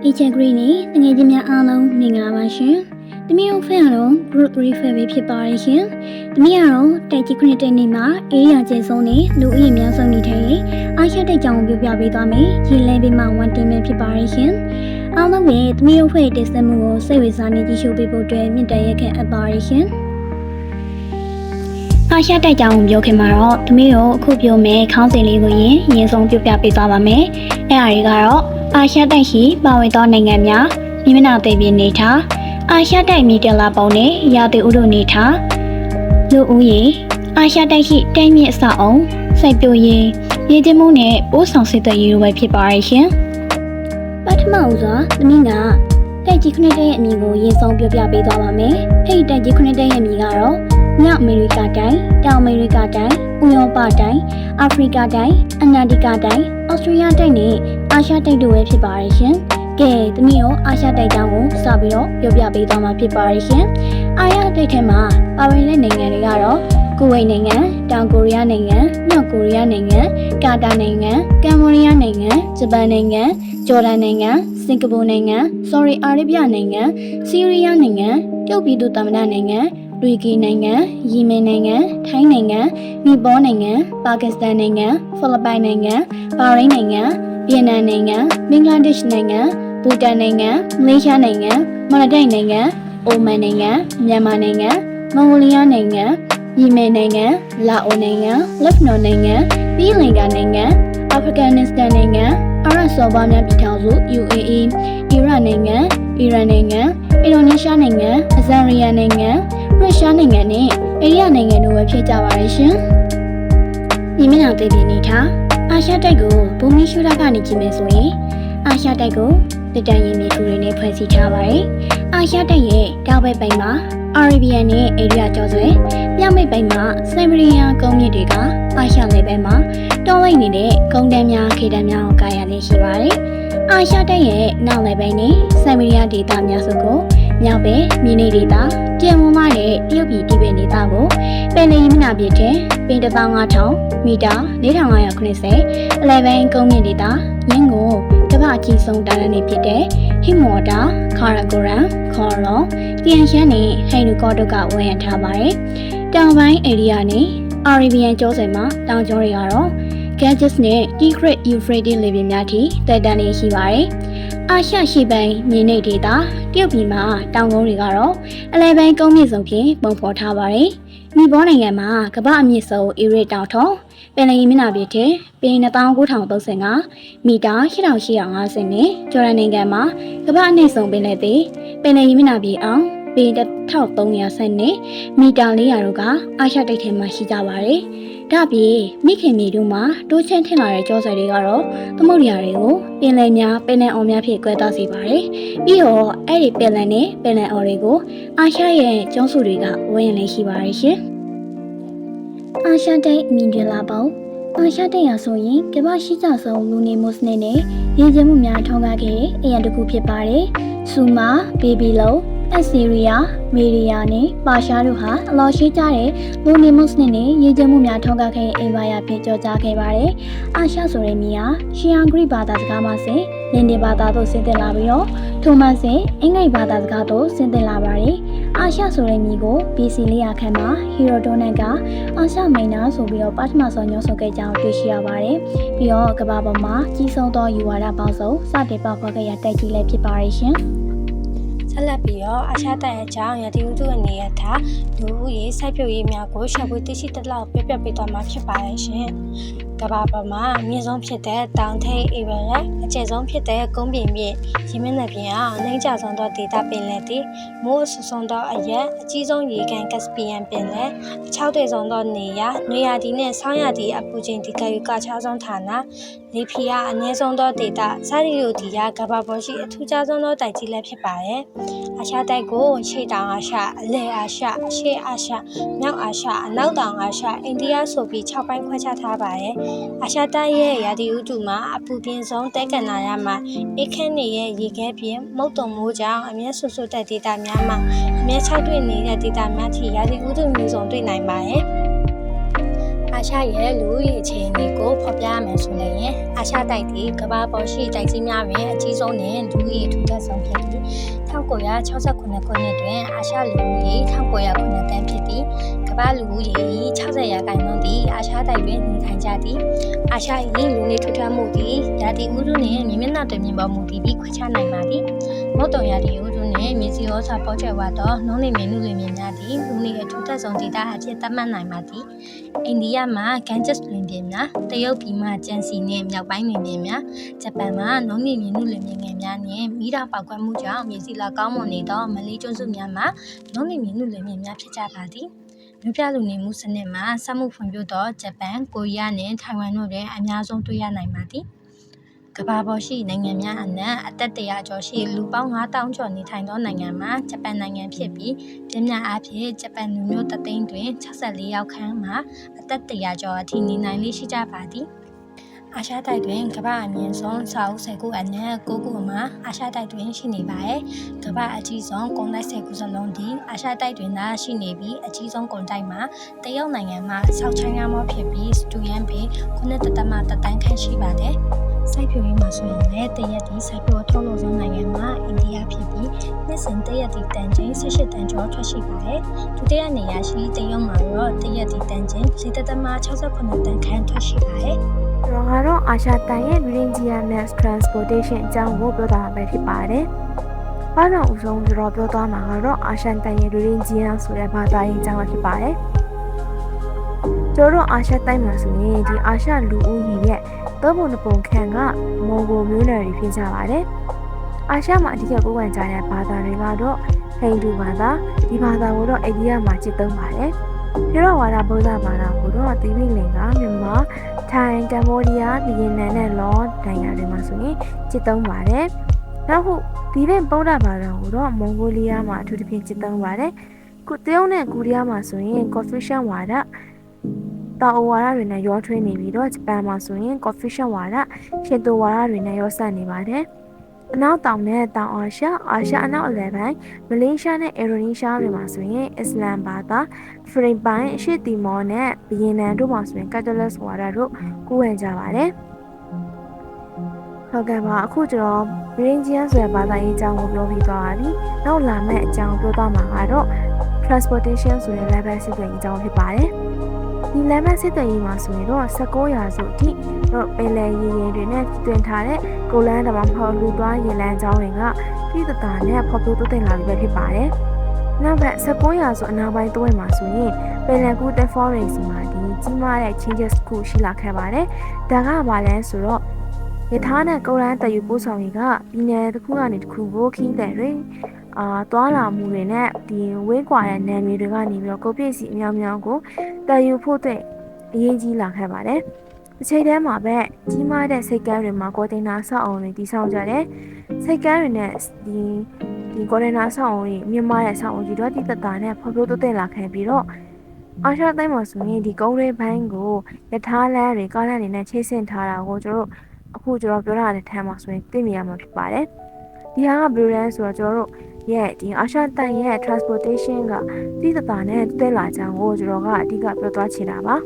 HR Green နဲ့တငယ်ချင်းများအားလုံးမင်္ဂလာပါရှင်။တမီးတို့ဖက်ကတော့ Group 3 Fair ပဲဖြစ်ပါတယ်ရှင်။တမီးကတော့တိုက်ကြီးခုနှစ်တိုက်နေမှာအေးရကျင်းဆုံးနဲ့လူဦးရေများဆုံးနေထိုင်တဲ့အားရတဲ့ကြောင်ကိုပြောပြပေးသွားမယ်။ရေလဲပေးမှဝန်တင်မယ်ဖြစ်ပါတယ်ရှင်။အားလုံးပဲတမီးတို့ဖွဲ့တင်ဆက်မှုကိုစိတ်ဝင်စားနေကြည့်ရှုပေးဖို့အတွက်မြင့်တမ်းရက်ခဲ့အပ်ပါတယ်ရှင်။အားရတဲ့ကြောင်ကိုပြောခင်မှာတော့တမီးတို့အခုပြောမယ်ခေါင်းစဉ်လေးကိုရင်ရင်ဆုံးပြပြပေးသွားပါမယ်။အဲအားတွေကတော့ အာရှတိုက်ရှိပါဝင်သောနိုင်ငံများမြင်းမနာသိပြည်နေထားအာရှတိုက်မြေတလာပုံနဲ့ရာသီဥတုနေထားလူဦးရေအာရှတိုက်ရှိတိုင်းမြင့်အဆောက်အုံစိုက်ပျိုးရေးရေကျမှုနဲ့ပိုးဆောင်စစ်သက်ရေးတို့ပဲဖြစ်ပါရဲ့ရှင်ပထမဦးစွာသမီးကတိုက်ကြီးခုနှစ်တဲ့ရဲ့အမည်ကိုရင်ဆုံးပြောပြပေးသွားပါမယ်အဲ့ဒီတိုက်ကြီးခုနှစ်တဲ့ရဲ့အမည်ကတော့မြောက်အမေရိကတိုင်းတောင်အမေရိကတိုင်းဥရောပတိုင်းအာဖရိကတိုင်းအနာတိကတိုင်းဩစတြေးလျတိုင်းနဲ့ အာရှတိုက်တို့ပဲဖြစ်ပါရဲ့ရှင်။ကဲသမီးရောအာရှတိုက်တောင်ကိုစပြီးတော့ပြောပြပေးသွားမှာဖြစ်ပါရဲ့ရှင်။အာရှတိုက်ထဲမှာပါဝင်တဲ့နိုင်ငံတွေကတော့ကူဝိတ်နိုင်ငံ၊တောင်ကိုရီးယားနိုင်ငံ၊မြောက်ကိုရီးယားနိုင်ငံ၊ကာတာနိုင်ငံ၊ကမ်ဘောဒီးယားနိုင်ငံ၊ဂျပန်နိုင်ငံ၊ဂျော်ဒန်နိုင်ငံ၊စင်ကာပူနိုင်ငံ၊ဆော်ဒီအာရေဗျနိုင်ငံ၊ဆီးရီးယားနိုင်ငံ၊တရုတ်ပြည်သူ့သမ္မတနိုင်ငံ၊တူရကီနိုင်ငံ၊ယီမင်နိုင်ငံ၊ထိုင်းနိုင်ငံ၊နီပေါနိုင်ငံ၊ပါကစ္စတန်နိုင်ငံ၊ဖိလစ်ပိုင်နိုင်ငံ၊ဘာရိန်းနိုင်ငံ၊ ဗီယက်နမ်နိုင်ငံ၊ဘင်္ဂလားဒေ့ရှ်နိုင်ငံ၊ဘူတန်နိုင်ငံ၊မလေးရှားနိုင်ငံ၊မော်လဒိုက်နိုင်ငံ၊အိုမန်နိုင်ငံ၊မြန်မာနိုင်ငံ၊မွန်ဂိုလီးယားနိုင်ငံ၊ယီမင်နိုင်ငံ၊လာအိုနိုင်ငံ၊လက်ဘနွန်နိုင်ငံ၊ပြီးလင်ကာနိုင်ငံ၊အာဖဂန်နစ္စတန်နိုင်ငံ၊အာရစော်ဘာများပြည်ထောင်စု UAE ၊အီရတ်နိုင်ငံ၊အီရန်နိုင်ငံ၊အင်ဒိုနီးရှားနိုင်ငံ၊အဇာရီယာနိုင်ငံ၊ရုရှားနိုင်ငံနဲ့အိန္ဒိယနိုင်ငံတို့ပဲဖြစ်ကြပါရဲ့ရှင်။ဒီမျက်နှာသေးပြည်နေထား အာရှတိုက်ကိုဘူမီရှူတာကနေကြည့်မယ်ဆိုရင်အာရှတိုက်ကိုတစ်တန်ရင်မြေထူတွေနဲ့ဖွဲ့စည်းထားပါတယ်။အာရှတိုက်ရဲ့တောင်ဘက်ပိုင်းမှာအာရေဗီယန်နဲ့အိန္ဒိယကျော်ဆွဲမြောက်ဘက်ပိုင်းမှာဆိုင်ဘရီးယားကုန်းမြစ်တွေကအာရှနယ်ဘက်မှာတောလိုက်နေတဲ့ကုန်းတန်းများခေတ္တများကိုကာရလေးရှိပါတယ်။အာရှတိုက်ရဲ့နောက်နယ်ဘက်နဲ့ဆိုင်ဘရီးယားဒေသများစုကိုမြောက်ဘက်မြေနေဒေသကျန်မွန်မနဲ့တရုတ်ပြည်တိဘက်ဒေသကိုပင်လယ်ရင်းမနာပြည့်တဲ့ ပင်15000မီတာ4590အလဲဘန်ကုန်းမြင့်ဒေသရင်းကိုကမ္ဘာအကြီးဆုံးတာရနေဖြစ်တဲ့ဟိမော်တာခါရဂိုရန်ခေါ်ရောတျန်ရှမ်းနဲ့ဟိန်နူကော့တို့ကဝယ်ရထားပါတယ်။တောင်ပိုင်းဧရိယာနဲ့အာရေဗီယန်ကျောစင်မှာတောင်ကျောတွေကတော့ Ganges နဲ့ Tigris Euphrates လေပြင်များထိတိုက်တန်းနေရှိပါတယ်။အာရှရှိပိုင်းမြေနေဒေသတရုတ်ပြည်မှာတောင်ကုန်းတွေကတော့အလဲပိုင်းကုန်းမြင့်ဆုံးဖြင့်ပုံဖော်ထားပါတယ်။ နီပေါနိုင်ငံမှာကမ္ဘာအမြင့်ဆုံးအီရစ်တောင်ထုံးပင်လယ်မျက်နှာပြင်ထဲပင်19335မီတာ8850နဲ့ဂျော်ဒန်နိုင်ငံမှာကမ္ဘာအနှိမ့်ဆုံးပင်လယ်သည်ပင်လယ်မျက်နှာပြင်အောင် ပင်1300ဆန်နဲ့မီတာ400တို့ကအာရှတိုက်ထဲမှာရှိကြပါတယ်။ဒါ့အပြင်မိခင်မြေတို့မှာတိုးချမ်းထင်လာတဲ့ကြောဆယ်တွေကတော့သမုဒ္ဒရာတွေကိုပင်လယ်များပင်လယ်အော်များဖြင့်ကွဲသွားစေပါတယ်။ပြီးတော့အဲ့ဒီပင်လယ်နဲ့ပင်လယ်အော်တွေကိုအာရှရဲ့ကျွန်းစုတွေကဝန်းရံနေရှိပါတယ်ရှင်။အာရှတိုက်မင်ဒလာပေါအာရှတိုက်ရဆိုရင်ကမ္ဘာရှိကြဆုံးလူနေမှုစနစ်နဲ့ရည်ကျမှုများထောင်းကားခဲ့တဲ့အရာတစ်ခုဖြစ်ပါတယ်။ဆူမာဘေဘီလုံ အက်ဆီရီးယားမေရီယာနဲ့ပါရှားတို့ဟာအလော်ရှိကြတဲ့လူနေမှုစနစ်နဲ့ရည်ကျမှုများထောင်းကားခဲ့တဲ့အင်ပါယာဖြစ်ကြောကြားခဲ့ပါတယ်။အာရှဆိုတဲ့မြေဟာရှီယန်ဂရိဘာသာစကားမှာဆိုလင်ဒီဘာသာတို့ဆင်းသက်လာပြီးတော့ထိုမန်စင်အင်္ဂလိပ်ဘာသာစကားတို့ဆင်းသက်လာပါတယ်။အာရှဆိုတဲ့မြေကို BC 400ခန့်မှာဟီရိုဒိုနန်ကအာရှမိန်နာဆိုပြီးတော့ပထမဆုံးညွှန်ဆိုခဲ့ကြောင်းတွေ့ရှိရပါတယ်။ပြီးတော့ကမ္ဘာပေါ်မှာကြီးဆုံးသောယူဝါဒပေါင်းစုံစတင်ပေါက်ဖော်ခဲ့ရတိုက်ကြီးလည်းဖြစ်ပါရဲ့ရှင်။ ဆက်လက်ပြီးတော့အချားတိုင်အကြောင်းရတိဥတုအနေရထားလူဦးရေစိုက်ပျိုးရေးများကိုရှာဖွေသိရှိတလောက်ပြပြပေးသွားမှာဖြစ်ပါရဲ့ရှင်။ ကမ္ဘာပေါ်မှာအမြင့်ဆုံးဖြစ်တဲ့တောင်ထိပ်အေဗယ်လက်အကျယ်ဆုံးဖြစ်တဲ့ကုန်းပြင်မြင့်ရေမျက်နှာပြင်အားနှိမ့်ကျဆုံးသောဒေသပင်လယ်သည်မိုးအဆူဆုံးသောအရက်အကြီးဆုံးရေကန်ကက်စပီယန်ပင်လယ်အချောက်တွေဆုံးသောနေရာနေရာဒီနှင့်ဆောင်းရာဒီအပူချိန်ဒီကယူကခြားဆုံးဌာနလေဖီယာအနည်းဆုံးသောဒေသစသည်တို့ဒီရာကမ္ဘာပေါ်ရှိအထူးခြားဆုံးသောတိုက်ကြီးလည်းဖြစ်ပါရဲ့။ အာရှတိုက်ကိုရှေ့တောင်အာရှအလယ်အာရှအရှေ့အာရှမြောက်အာရှအနောက်တောင်အာရှအိန္ဒိယဆိုပြီး6ပိုင်းခွဲခြားထားပါတယ်။အာရှတိုက်ရဲ့ရာသီဥတုမှာအပူပြင်းဆုံးတဲကန်နာရမှာအေးခမ်းနေရဲ့ရေခဲပြင်မုတ်တုံမိုးကြောင့်အမျက်ဆူဆူတဲ့ဒေသများမှာအမျက်၆တွေ့နေတဲ့ဒေသများထိရာသီဥတုမျိုးစုံတွေ့နိုင်ပါတယ်။ အာရှရဲ့လူဦးရေအခြေအနေကိုဖော်ပြရမယ်ဆိုရင်အာရှတိုက်ဒီကမ္ဘာပေါ်ရှိတိုက်ကြီးများတွင်အကြီးဆုံးနဲ့လူဦးရေထူထပ်ဆုံးဖြစ်ပြီး1969ခုနှစ်တွင်အာရှလူဦးရေ1909တန်းဖြစ်ပြီးကမ္ဘာလူဦးရေ60ရာခိုင်နှုန်းသည်အာရှတိုက်တွင်နေထိုင်ကြသည်အာရှ၏လူနေထူထပ်မှုသည်ရာသီဥတုနှင့်မြေမျက်နှာတွင်မြင်ပေါ်မူတည်ပြီးခွဲခြားနိုင်ပါသည်မုတ်တုံရာသီဥတု နှင့်မြေစီဩစာပေါ်ကျဝါသောနှုံးနေမြင်မှုတွေမြင်များသည်လူနေအထူးထပ်ဆုံးဒေသအဖြစ်သတ်မှတ်နိုင်ပါသည်အိန္ဒိယမှာဂန်ဂျက်လွင်ပြင်များတရုတ်ပြည်မှာကျန်စီနဲ့မြောက်ပိုင်းလွင်ပြင်များဂျပန်မှာနုံးမြင့်မြင့်လွင်ပြင်ငယ်များနဲ့မိတာပေါက်ကွဲမှုကြောင့်မြေစီလာကောင်းမွန်နေသောမလေးကျွန်းစုများမှာနုံးမြင့်မြင့်လွင်ပြင်များဖြစ်ကြပါသည်မြို့ပြလူနေမှုစနစ်မှာစက်မှုဖွံ့ဖြိုးသောဂျပန်ကိုရီးယားနဲ့ထိုင်ဝမ်တို့တွင်အများဆုံးတွေ့ရနိုင်ပါသည် ကမ္ဘာပေါ်ရှိနိုင်ငံများအနက် အသက်100ကျော်ရှိ လူပေါင်း9000ကျော် နေထိုင်သောနိုင်ငံမှာ ဂျပန်နိုင်ငံဖြစ်ပြီးပြင်းပြအားဖြင့် ဂျပန်လူမျိုးတသိန်းတွင်64ယောက်ခန့်မှာ အသက်100ကျော်အထိ နေနိုင်လေးရှိကြပါသည် အာရှတိုက်တွင်ကမ္ဘာအမြင့်ဆုံးစာအုပ်၁၀ခုအနက်9ခုမှာအာရှတိုက်တွင်ရှိနေပါရဲ့ကမ္ဘာအကြီးဆုံးကုန်တိုက်၁၀ခုစလုံးသည်အာရှတိုက်တွင်သာရှိနေပြီးအကြီးဆုံးကုန်တိုက်မှာတရုတ်နိုင်ငံမှာဆောက်ချိုင်းရမောဖြစ်ပြီးစတူယန်ပေ9တသမတတန်းခန့်ရှိပါတယ်စိုက်ပျိုးရေးမှာဆိုရင်လည်းတရက်ဒီစိုက်ပျိုးထုတ်လုပ်ဆုံးနိုင်ငံမှာအိန္ဒိယဖြစ်ပြီးနှစ်စဉ်တရက်ဒီတန်ချိန်18တန်ကျော်ထွက်ရှိပါတယ်။ဒုတိယနေရာရှိတရုတ်မှာတော့တရက်ဒီတန်ချိန်4.68တန်ခန့်ထွက်ရှိပါတယ်။ ကျွန်တော်ကတော့အာရှတိုင်ရဲ့ Virginia Mass Transportation အကြောင်းကိုပြောတာပဲဖြစ်ပါတယ်။ဘာတော့အဆုံးကျွန်တော်ပြောသွားမှာကတော့အာရှတိုင်ရဲ့ Virginia ဆိုတဲ့ဘာသာရေးအကြောင်းပဲဖြစ်ပါတယ်။ကျွန်တော်တို့အာရှတိုင်မှာဆိုရင်ဒီအာရှလူဦးရေရဲ့သုံးပုံတစ်ပုံခန့်ကမွန်ဂိုမျိုးနွယ်တွေဖြစ်ကြပါတယ်။အာရှမှာအဓိကကိုယ်ဝင်ကြတဲ့ဘာသာတွေကတော့ဟိန္ဒူဘာသာဒီဘာသာကိုတော့အိန္ဒိယမှာကျင့်သုံးပါတယ်။ပြေရဝါဒဗုဒ္ဓဘာသာကိုတော့သီရိလင်္ကာမြန်မာ ထိုင်းကမ္ဘောဒီးယားဗီယက်နမ်နဲ့လောနိုင်ငံတွေမှာဆိုရင်ကျင့်သုံးပါတယ်။နောက်ခုဒီတဲ့ဗုဒ္ဓဘာသာကိုတော့မွန်ဂိုလီးယားမှာအထူးသဖြင့်ကျင့်သုံးပါတယ်။ကုတရုတ်နဲ့ကိုရီးယားမှာဆိုရင် Confucian ဝါဒတာအိုဝါဒတွေနဲ့ရောထွေးနေပြီးတော့ဂျပန်မှာဆိုရင် Confucian ဝါဒရှင်တိုဝါဒတွေနဲ့ရောဆက်နေပါတယ်။ အနောက်တောင်နဲ့တောင်အာရှအာရှအနောက်အလယ်ပိုင်းမလေးရှားနဲ့အင်ဒိုနီးရှားတွေမှာဆိုရင်အစ္စလမ်ဘာသာဖိလစ်ပိုင်အရှေ့တီမောနဲ့ဗီယက်နမ်တို့မှာဆိုရင်ကက်သလစ်ဝါဒတို့ကိုးဝင်ကြပါတယ်ဟုတ်ကဲ့ပါအခုကျွန်တော်ဗီရင်ဂျီယန်ဆိုတဲ့ဘာသာရေးအကြောင်းကိုပြောပြီးသွားပါပြီနောက်လာမယ့်အကြောင်းပြောသွားမှာကတော့ transportation ဆိုတဲ့ level စစ်တွေအကြောင်းဖြစ်ပါတယ် ဒီ level စစ်တွေမှာဆိုရင်တော့16ရာစုအထိတော့ပင်လယ်ရေရင်တွေနဲ့တွင်ထားတဲ့ကိုလန်းတမမဟုတ်လူသွားရေလမ်းကြောင်းတွေကပြည်တတာနဲ့ဖော်ပြတိုးတက်လာပြီပဲဖြစ်ပါတယ်နောက်ဘက်16ရာစုအနောက်ပိုင်းတွဲမှာဆိုရင်ပင်လယ်ကူးတဲ့ forest မှာဒီကြီးမားတဲ့ changes တစ်ခုရှိလာခဲ့ပါတယ်ဒါကဘာလဲဆိုတော့ ရထားနဲ့ကုန်းလန်းတည်ယူပို့ဆောင်ရေးကပြည်နယ်တစ်ခုကနေတစ်ခုကိုခီးတဲ့တွေအာသွားလာမှုတွေနဲ့ဒီဝေးကွာတဲ့နယ်မြေတွေကနေပြီးတော့ကုန်ပစ္စည်းအများများကိုတည်ယူဖို့တဲ့အရေးကြီးလာခဲ့ပါတယ်။တစ်ချိန်တည်းမှာပဲကြီးမားတဲ့စိတ်ကမ်းတွေမှာကွန်တိန်နာဆောက်အောင်တွေတည်ဆောက်ကြတယ်။စိတ်ကမ်းတွေနဲ့ဒီဒီကွန်တိန်နာဆောက်အောင်တွေမြင့်မားတဲ့ဆောက်အောင်ကြီးတော့တိတတာနဲ့ဖော်ပြတိုးတက်လာခဲ့ပြီးတော့အာရှတိုင်းမှာဆိုရင်ဒီကုန်းရေးဘိုင်းကိုယထာလမ်းတွေကားလမ်းတွေနဲ့ချိတ်ဆင်ထားတာကိုကျွန်တော်တို့ အခုကျွန်တော်ပြောထားတဲ့ထမ်းမှာဆိုရင်သိမြင်ရမှာဖြစ်ပါတယ်။ဒီဟာကဘယ်လိုလဲဆိုတော့ကျွန်တော်တို့ရဲ့ဒီအာရှတိုင်းရဲ့ transportation ကတိတတာနဲ့တက်လာကြောင်းကိုကျွန်တော်ကအဓိကပြောသွားချင်တာပါ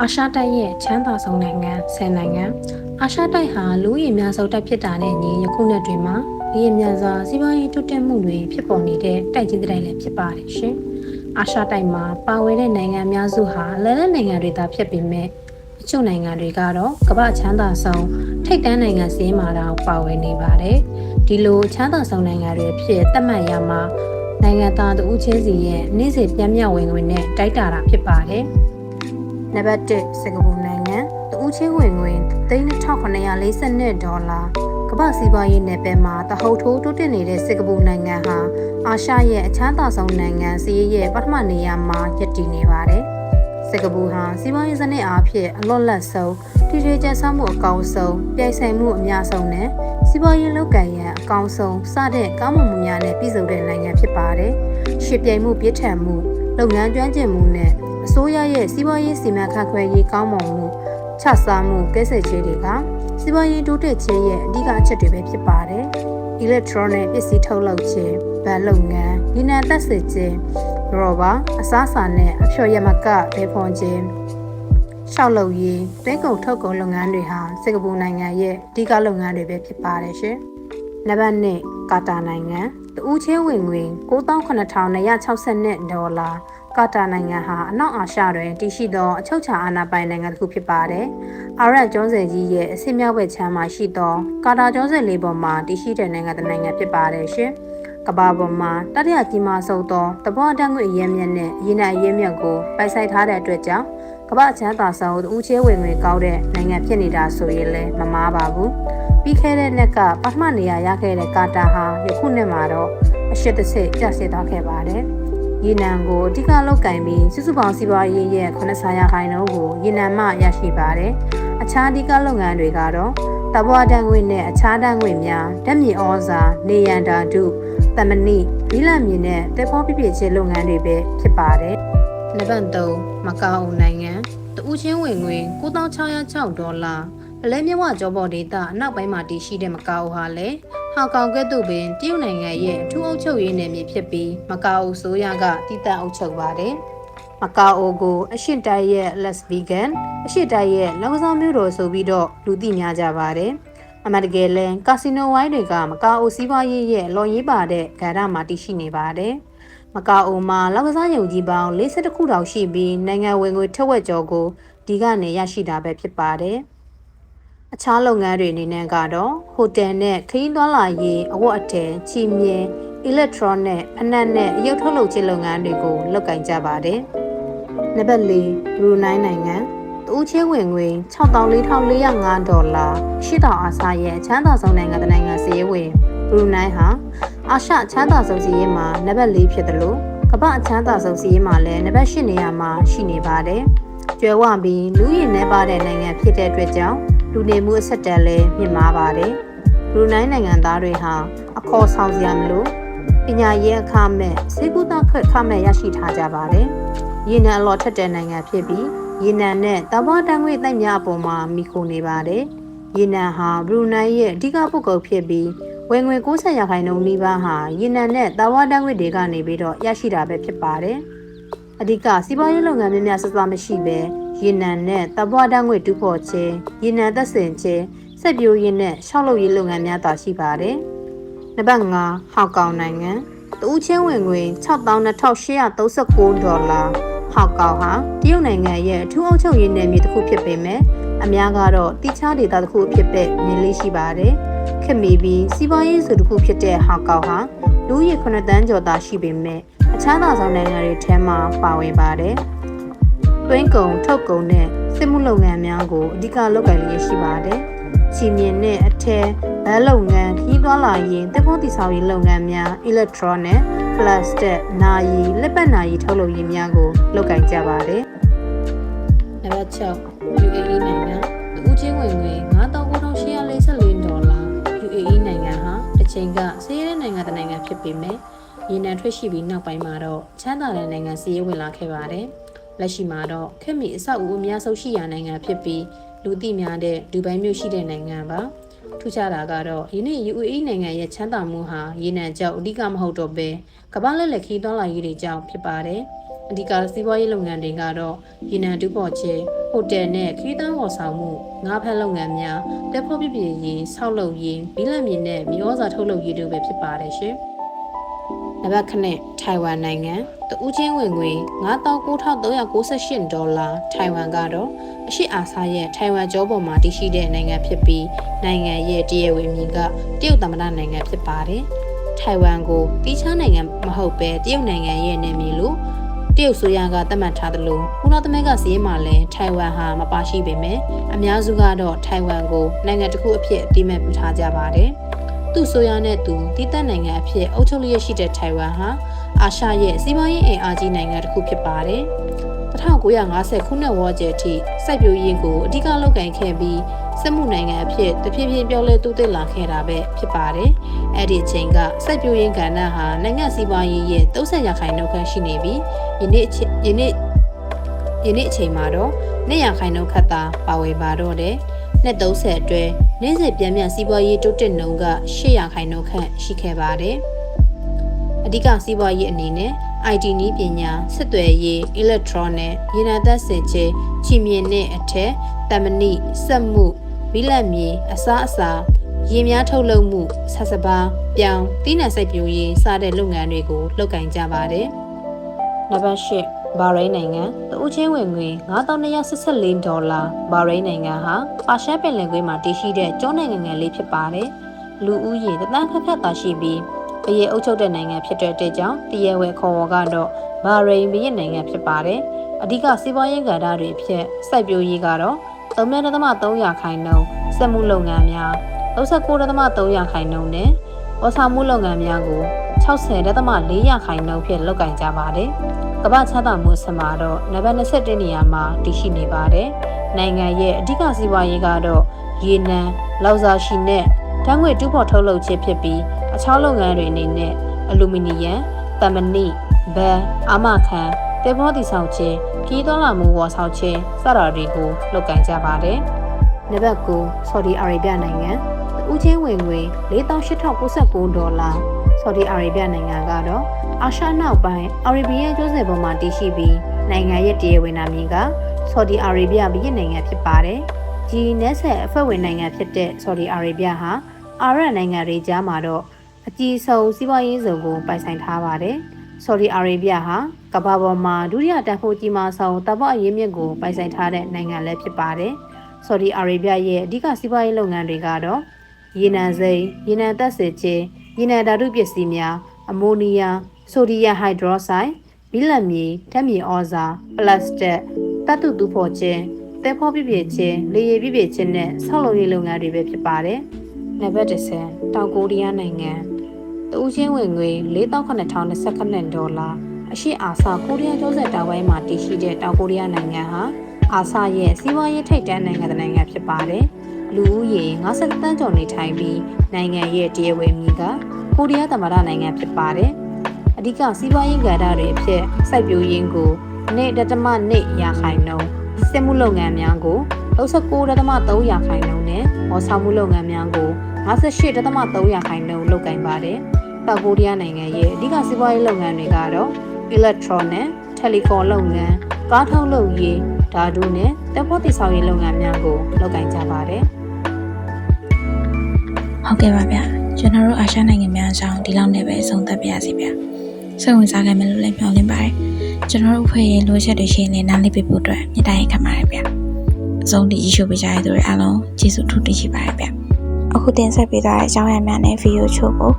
အာရှတိုက်ရဲ့ချမ်းသာဆုံးနိုင်ငံ10နိုင်ငံအာရှတိုက်ဟာလူဦးရေများစုတိုက်ဖြစ်တာနဲ့ညီယခုနှစ်တွင်မှာလူရည်များစွာစီးပွားရေးတိုးတက်မှုတွေဖြစ်ပေါ်နေတဲ့တိုက်ကြီးတိုင်းလည်းဖြစ်ပါတယ်ရှင်။အာရှတိုက်မှာပါဝင်တဲ့နိုင်ငံအများစုဟာလက်လက်နိုင်ငံတွေသာဖြစ်ပေမဲ့အ ချို့နိုင်ငံတွေကတော့ကမ္ဘာချမ်းသာဆုံးထိပ်တန်းနိုင်ငံစည်းမှာတော့ပါဝင်နေပါတယ်။ဒီလိုချမ်းသာဆုံးနိုင်ငံတွေဖြစ်သတ်မှတ်ရမှာနိုင်ငံသားတဦးချင်းစီရဲ့နေ့စဉ်ပြန်မြဝင်ဝင်နဲ့တိုက်တာတာဖြစ်ပါတယ်။နံပါတ်1စင်ကာပူနိုင်ငံတဦးချင်းဝင်ငွေ3942ဒေါ်လာကမ္ဘာစီးပွားရေးနယ်ပယ်မှာတဟုတ်ထိုးတိုးတက်နေတဲ့စင်ကာပူနိုင်ငံဟာအာရှရဲ့အချမ်းသာဆုံးနိုင်ငံစီးရဲ့ပထမနေရာမှာရည်တည်နေပါတယ်။ စင်ကာပူဟာစီးပွားရေးစနစ်အားဖြင့်အလော့လက်ဆုံးတည်ထွေကျဆမှုအကောင်းဆုံးပြိုင်ဆိုင်မှုအများဆုံးနဲ့စီးပွားရေးလုပ်ကိုင်ရန်အကောင်းဆုံးစတဲ့ကောင်းမွန်မှုများနဲ့ပြည့်စုံတဲ့နိုင်ငံဖြစ်ပါတယ်။ရှစ်ပြိုင်မှုပြည့်ထန်မှုလုပ်ငန်းကျွမ်းကျင်မှုနဲ့အစိုးရရဲ့စီးပွားရေးစီမံခန့်ခွဲရေးကောင်းမွန်မှုချစားမှုကဲဆယ်ခြင်းတွေကစီးပွားရေးတိုးတက်ခြင်းရဲ့အဓိကအချက်တွေပဲဖြစ်ပါတယ်။ electronic ပစ္စည်းထုတ်လုပ်ခြင်း၊ဗန်လုပ်ငန်း၊ဒီနံသက်စစ်ခြင်း၊ ရောဘာအစားအစာနဲ့အဖျော်ရမကဘေဖွန်ချင်းရှောက်လုပ်ရေးတွင်းကုန်ထုတ်ကုန်လုပ်ငန်းတွေဟာစင်ကာပူနိုင်ငံရဲ့အဓိကလုပ်ငန်းတွေပဲဖြစ်ပါတယ်ရှင်။နံပါတ်1ကာတာနိုင်ငံတဦးချင်းဝင်ငွေ98,262ဒေါ်လာကာတာနိုင်ငံဟာအနောက်အာရှတွင်တည်ရှိသောအချုပ်အခြာအာဏာပိုင်နိုင်ငံတစ်ခုဖြစ်ပါတယ်။အာရပ်ကျွန်းဆွယ်ကြီးရဲ့အဆင့်မြောက်ဘက်ခြမ်းမှာရှိသောကာတာကျွန်းဆွယ်လေးပေါ်မှာတည်ရှိတဲ့နိုင်ငံတစ်နိုင်ငံဖြစ်ပါတယ်ရှင်။ ကမ္ဘာပေါ်မှာတတိယကြီးမားဆုံးသောတဘောတန်းငွေအရေးမြတ်နဲ့ရေနံအရေးမြတ်ကိုပိုက်ဆိုင်ထားတဲ့အတွက်ကြောင့်ကမ္ဘာချမ်းသာဆုံးတဦးချင်းဝင်ငွေကောင်းတဲ့နိုင်ငံဖြစ်နေတာဆိုရင်လည်းမမားပါဘူး။ပြီးခဲ့တဲ့နှစ်ကပထမနေရာရခဲ့တဲ့ကာတာဟာယခုနှစ်မှာတော့အရှိတစစ်ကျဆင်းသွားခဲ့ပါတယ်။ရေနံကိုအဓိကလောက်ကင်ပြီးစုစုပေါင်းစီးပွားရေးရဲ့90ရာခိုင်နှုန်းကိုရေနံမှရရှိပါတယ်။အခြားအဓိကလုပ်ငန်းတွေကတော့တဘွားတန်းငွေနဲ့အခြားတန်းငွေများဓာတ်မြေဩဇာနေရန်ဓာတု တမဏိဘီလမြေနဲ့တေဖောပြပြချင်းလုပ်ငန်းတွေပဲဖြစ်ပါတယ်။နံပါတ်3မကာအိုနိုင်ငံတဦးချင်းဝင်ငွေ9606ဒေါ်လာအလဲမြဝကျောပေါ်ဒေတာအနောက်ပိုင်းမှာတည်ရှိတဲ့မကာအိုဟာလည်းဟောင်ကောင်ကဲ့သို့ပင်တရုတ်နိုင်ငံရဲ့အထူးအုပ်ချုပ်ရေးနယ်မြေဖြစ်ပြီးမကာအိုဆိုရကတည်တံ့အုပ်ချုပ်ပါတယ်။မကာအိုကိုအရှစ်တိုက်ရဲ့ Las Vegas အရှစ်တိုက်ရဲ့လောက်ကစားမျိုးတော်ဆိုပြီးတော့လူသိများကြပါတယ်။ အမှန်တကယ်လဲကာစီနိုဝိုင်းတွေကမကာအိုစီးပွားရေးရဲ့လော်ရေးပါတဲ့ဂါရမှာတည်ရှိနေပါတယ်။မကာအိုမှာလောက်ကစားယုံကြီးပေါင်း52ခုတောင်ရှိပြီးနိုင်ငံဝင်ငွေထက်ဝက်ကျော်ကိုဒီကနေရရှိတာပဲဖြစ်ပါတယ်။အခြားလုပ်ငန်းတွေအနေနဲ့ကတော့ဟိုတယ်နဲ့ခရီးသွားလာရေးအဝတ်အထည်ချီမြင် electronic ဖနက်နဲ့အရုပ်ထုတ်လုပ်ခြင်းလုပ်ငန်းတွေကိုလုပ်ကင်ကြပါတယ်။နံပါတ်၄ဘရူနိုင်းနိုင်ငံ တဦးချင်းဝင်ငွေ64,405ဒေါ်လာရှစ်တောင်အာရှရဲ့အချမ်းသာဆုံးနိုင်ငံတစ်နိုင်ငံစီးရဲဝင်ဘရူနိုင်းဟာအာရှအချမ်းသာဆုံးစီးရဲမှာနံပါတ်၄ဖြစ်တယ်လို့ကမ္ဘာအချမ်းသာဆုံးစီးရဲမှာလည်းနံပါတ်၈နေရာမှာရှိနေပါတယ်။ကျွဲဝပြီးလူရည်နေပါတဲ့နိုင်ငံဖြစ်တဲ့အတွက်ကြောင့်လူနေမှုအဆက်တက်လည်းမြင့်မားပါတယ်။ဘရူနိုင်းနိုင်ငံသားတွေဟာအခေါ်ဆောင်စရာမလိုပညာရေးအခမဲ့စေကူတာခွက်ခမဲ့ရရှိထားကြပါတယ်။ရေနံအလော်ထက်တဲ့နိုင်ငံဖြစ်ပြီး ရေနံနဲ့တဘာတန်ငွေတိုက်များအပေါ်မှာမိခိုနေပါတယ်။ရေနံဟာဘရူနိုင်းရဲ့အဓိကပုဂ္ဂိုလ်ဖြစ်ပြီးဝင်ငွေ60ရာခိုင်နှုန်းနီးပါးဟာရေနံနဲ့တဘာတန်ငွေတွေကနေပြီးတော့ရရှိတာပဲဖြစ်ပါတယ်။အဓိကစီးပွားရေးလုပ်ငန်းများများဆက်စားမရှိပဲရေနံနဲ့တဘာတန်ငွေတူဖို့ခြင်းရေနံသက်စင်ခြင်းစက်ပြိုးရင်းနဲ့ရှောက်လုပ်ရေးလုပ်ငန်းများသာရှိပါတယ်။နံပါတ်5ဟောင်ကောင်နိုင်ငံတဦးချင်းဝင်ငွေ62,839ဒေါ်လာ ဟောက်ကောင်ဟာတရုတ်နိုင်ငံရဲ့အထူးအုပ်ချုပ်ရေးနယ်မြေတစ်ခုဖြစ်ပေမဲ့အများကတော့တိကျဒေသတစ်ခုအဖြစ်ပဲမြင်လေးရှိပါတယ်။ခင်မီပြီးစီးပွားရေးစုတစ်ခုဖြစ်တဲ့ဟောက်ကောင်ဟာလူဦးရေ9တန်းကျော်သာရှိပေမဲ့အခြားသောဆောင်နိုင်ငံတွေထဲမှာပါဝင်ပါတယ်။တွင်းကုန်ထုတ်ကုန်နဲ့စစ်မှုလုပ်ငန်းများကိုအဓိကလုပ်ကိုင်လျက်ရှိပါတယ်။ချီမြင်နဲ့အထက်ဘဲလုပ်ငန်းခီးသွွာလာရင်တက်ဖို့တိဆောင်ရေးလုပ်ငန်းများ electronic plastic နာရီလက်ပတ်နာရီထုတ်လုပ်ရေးများကိုလုပ်ကိုင်ကြပါတယ်။နံပါတ်6 UAE နိုင်ငံတဦးချင်းဝင်ငွေ99,844ဒေါ်လာ UAE နိုင်ငံဟာတစ်ချိန်ကစီးရဲတဲ့နိုင်ငံတစ်နိုင်ငံဖြစ်ပေမဲ့ရေနံထွက်ရှိပြီးနောက်ပိုင်းမှာတော့ချမ်းသာတဲ့နိုင်ငံစီးရဲဝင်လာခဲ့ပါတယ်။လက်ရှိမှာတော့ခက်မီအဆောက်အဦအများဆုံးရှိရာနိုင်ငံဖြစ်ပြီးလူသိများတဲ့ဒူဘိုင်းမြို့ရှိတဲ့နိုင်ငံပါ။ ထူးခြားတာကတော့ယနေ့ UAE နိုင်ငံရဲ့ချမ်းသာမှုဟာရေနံကြောင့်အဓိကမဟုတ်တော့ဘဲကမ္ဘာလက်လက်ခီးသွွာလာရေးတွေကြောင့်ဖြစ်ပါတယ်။အဓိကစီးပွားရေးလုပ်ငန်းတွေကတော့ရေနံတူးဖော်ခြင်းဟိုတယ်နဲ့ခရီးသွားဝေါ်ဆောင်မှုငါးဖက်လုပ်ငန်းများတက်ဖို့ပြပြရေးဆောက်လုပ်ရေးဘီလမြေနဲ့မြေဩဇာထုတ်လုပ်ရေးတို့ပဲဖြစ်ပါတယ်ရှင်။နံပါတ်9ထိုင်ဝမ်နိုင်ငံ တဦးချင်းဝင်ငွေ99,398ဒေါ်လာထိုင်ဝမ်ကတော့အရှိအာစာရဲ့ထိုင်ဝမ်ကျောပေါ်မှာတည်ရှိတဲ့နိုင်ငံဖြစ်ပြီးနိုင်ငံရဲ့တရဝေမြင်ကတရုတ်သမ္မတနိုင်ငံဖြစ်ပါတယ်။ထိုင်ဝမ်ကိုတိကျနိုင်ငံမဟုတ်ပဲတရုတ်နိုင်ငံရဲ့နယ်မြေလို့တရုတ်ဆိုရကသတ်မှတ်ထားသလိုဥရောသမဂ္ဂစီးမှာလည်းထိုင်ဝမ်ဟာမပါရှိပေမဲ့အများစုကတော့ထိုင်ဝမ်ကိုနိုင်ငံတစ်ခုအဖြစ်အတိအမှတ်ပြုထားကြပါတယ်။သူ့ဆိုရနဲ့သူတည်တတ်နိုင်ငံအဖြစ်အုပ်ချုပ်လျက်ရှိတဲ့ထိုင်ဝမ်ဟာ အာရှရဲ့စီးပွားရေးအင်အားကြီးနိုင်ငံတစ်ခုဖြစ်ပါတယ်။1950ခုနှစ်ဝန်းကျင်အထိစိုက်ပျိုးရေးကိုအဓိကလုပ်ကိုင်ခဲ့ပြီးစစ်မှုနိုင်ငံအဖြစ်တဖြည်းဖြည်းပြောင်းလဲတိုးတက်လာခဲ့တာပဲဖြစ်ပါတယ်။အဲ့ဒီအချိန်ကစိုက်ပျိုးရေးကဏ္ဍဟာနိုင်ငံစီးပွားရေးရဲ့30ရာခိုင်နှုန်းခန့်ရှိနေပြီးယနေ့ယနေ့ယနေ့အချိန်မှာတော့2ရာခိုင်နှုန်းခန့်သာပါဝင်ပါတော့တယ်။နှစ်30အတွဲနေ့စဉ်ပြန်ပြန်စီးပွားရေးတိုးတက်နှုန်းက8ရာခိုင်နှုန်းခန့်ရှိခဲ့ပါတယ်။ အဓိကစီးပွားရေးအနေနဲ့ IT နည်းပညာစစ်သွယ်ရေး electronic ရေနံသက်စင်ချေချီမြင့်နဲ့အထက်တမဏိစက်မှုဘိလက်မြေအစားအစာရေများထုတ်လုပ်မှုဆက်စပါပြောင်းတီးနှံစိုက်ပျိုးရေးစတဲ့လုပ်ငန်းတွေကိုလုပ်ကိုင်ကြပါတယ်။နံပါတ်၈ဘာရိန်းနိုင်ငံတဦးချင်းဝင်ငွေ9214ဒေါ်လာဘာရိန်းနိုင်ငံဟာပါရှန်ပင်လယ်ကွေးမှာတည်ရှိတဲ့ကျွန်းနိုင်ငံငယ်လေးဖြစ်ပါတယ်။လူဦးရေတသန်းခက်ခက်သာရှိပြီး အရေးအုပ်ချုပ်တဲ့နိုင်ငံဖြစ်တဲ့တဲ့ကြောင့်တရဝဲခေါ်ဝေါ်ကတော့ဘာရိန်းဘီယနိုင်ငံဖြစ်ပါတယ်။အဓိကစီးပွားရေးကဏ္ဍတွေဖြစ်စိုက်ပျိုးရေးကတော့3.3ရာခိုင်နှုန်းစက်မှုလုပ်ငန်းများ39.3ရာခိုင်နှုန်းနဲ့ဩစာမှုလုပ်ငန်းများကို60.4ရာခိုင်နှုန်းဖြင့်လုပ်ကိုင်ကြပါတယ်။ကမ္ဘာချမ်းသာမှုဆက်မှာတော့နံပါတ်21နေရာမှာတည်ရှိနေပါတယ်။နိုင်ငံရဲ့အဓိကစီးပွားရေးကတော့ရေနံ၊လောက်စာရှိနဲ့ဓာတ်ငွေတူးဖော်ထုတ်လုပ်ခြင်းဖြစ်ပြီး အခြားလုပ်ငန်းတွေအနေနဲ့အလူမီနီယံ၊တမဏိ၊ဘန်၊အာမခံ၊တေဘောတိဆောင်ခြင်း၊ပြည်တော်လာမှုဝါဆောင်ခြင်းစတာတွေကိုလုပ်ကိုင်ကြပါတယ်။နံပါတ်9ဆော်ဒီအာရေဗျနိုင်ငံဦးချင်းဝင်ငွေ4899ဒေါ်လာဆော်ဒီအာရေဗျနိုင်ငံကတော့အာရှနောက်ပိုင်းအာရေဗီယန်ကျွန်းဆွယ်ပေါ်မှာတည်ရှိပြီးနိုင်ငံရဲ့တရားဝင်နာမည်ကဆော်ဒီအာရေဗျဘီယင်နိုင်ငံဖြစ်ပါတယ်။ဒီနယ်ဆက်အဖွဲ့ဝင်နိုင်ငံဖြစ်တဲ့ဆော်ဒီအာရေဗျဟာအာရပ်နိုင်ငံတွေကြားမှာတော့ အကြီးဆုံးစီးပွားရေးဇုံကိုပိုင်ဆိုင်ထားပါတယ်။ဆော်ဒီအာရေဗျဟာကမ္ဘာပေါ်မှာဒုတိယတန်ဖိုးကြီးမားဆုံးတပ်ပေါအရင်းမြစ်ကိုပိုင်ဆိုင်ထားတဲ့နိုင်ငံလည်းဖြစ်ပါတယ်။ဆော်ဒီအာရေဗျရဲ့အဓိကစီးပွားရေးလုပ်ငန်းတွေကတော့ရေနံစိမ်းရေနံသက်စစ်ချင်းရေနံဓာတုပစ္စည်းများအမိုနီယာဆိုဒီယမ်ဟိုက်ဒရောဆိုက်ဘိလတ်မြေဓာတ်မြေဩဇာပလတ်စတစ်တတ်တူတူဖော်ခြင်းတဲဖောပြပြခြင်းလေရည်ပြပြခြင်းနဲ့ဆောက်လုပ်ရေးလုပ်ငန်းတွေပဲဖြစ်ပါတယ်။ နံပါတ်10တောင်ကိုရီးယားနိုင်ငံတဦးချင်းဝင်ငွေ48,029ဒေါ်လာအရှိအာဆာကိုရီးယားကျောဆက်တောင်ပိုင်းမှာတည်ရှိတဲ့တောင်ကိုရီးယားနိုင်ငံဟာအာဆာရဲ့စီးပွားရေးထိပ်တန်းနိုင်ငံတစ်နိုင်ငံဖြစ်ပါတယ်။လူဦးရေ50တန်းကျော်နေထိုင်ပြီးနိုင်ငံရဲ့တရားဝင်မြီကကိုရီးယားသမ္မတနိုင်ငံဖြစ်ပါတယ်။အဓိကစီးပွားရေးကဏ္ဍတွေအဖြစ်စိုက်ပျိုးရင်းကိုနေ့တတမနေ့ရာခိုင်နှုန်းစစ်မှုလုပ်ငန်းများကို 39.3ရာခိုင်နှုန်းနဲ့ဟောဆောင်မှုလုပ်ငန်းများကို58.3ရာခိုင်နှုန်းလုပ်ကိုင်ပါတယ်။တောင်ကိုရီးယားနိုင်ငံရဲ့အဓိကစီးပွားရေးလုပ်ငန်းတွေကတော့ electronic, telecom လုပ်ငန်း၊ကားထုတ်လုပ်ရေးဓာတုနဲ့တပ်ဖွဲ့တည်ဆောက်ရေးလုပ်ငန်းများကိုလုပ်ကိုင်ကြပါတယ်ဟုတ်ကဲ့ပါဗျကျွန်တော်တို့အာရှနိုင်ငံများအကြောင်းဒီလောက်နဲ့ပဲအဆုံးသတ်ပါရစေဗျစိတ်ဝင်စားကြမယ်လို့လည်းမျှော်လင့်ပါတယ်ကျွန်တော်တို့အဖွဲ့ရဲ့လိုချက်တွေရှိရင်လည်းနားလည်ပေးဖို့အတွက်မြတ်တိုင်းခံပါတယ်ဗျအ ဆုံးထိရရှိပေးကြရတဲ့သူတွေအားလုံးကျေးဇူးထူးတင်ရှိပါတယ်ဗျအခုတင်ဆက်ပေးသွားတဲ့အကြောင်းအရာများနဲ့ဗီဒီယိုချို့ကို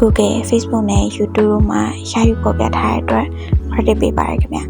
Google, Facebook နဲ့ YouTube တို့မှာရယူပေါ်ပြထားတဲ့အတွက် credit ပေးပါတယ်ခင်ဗျ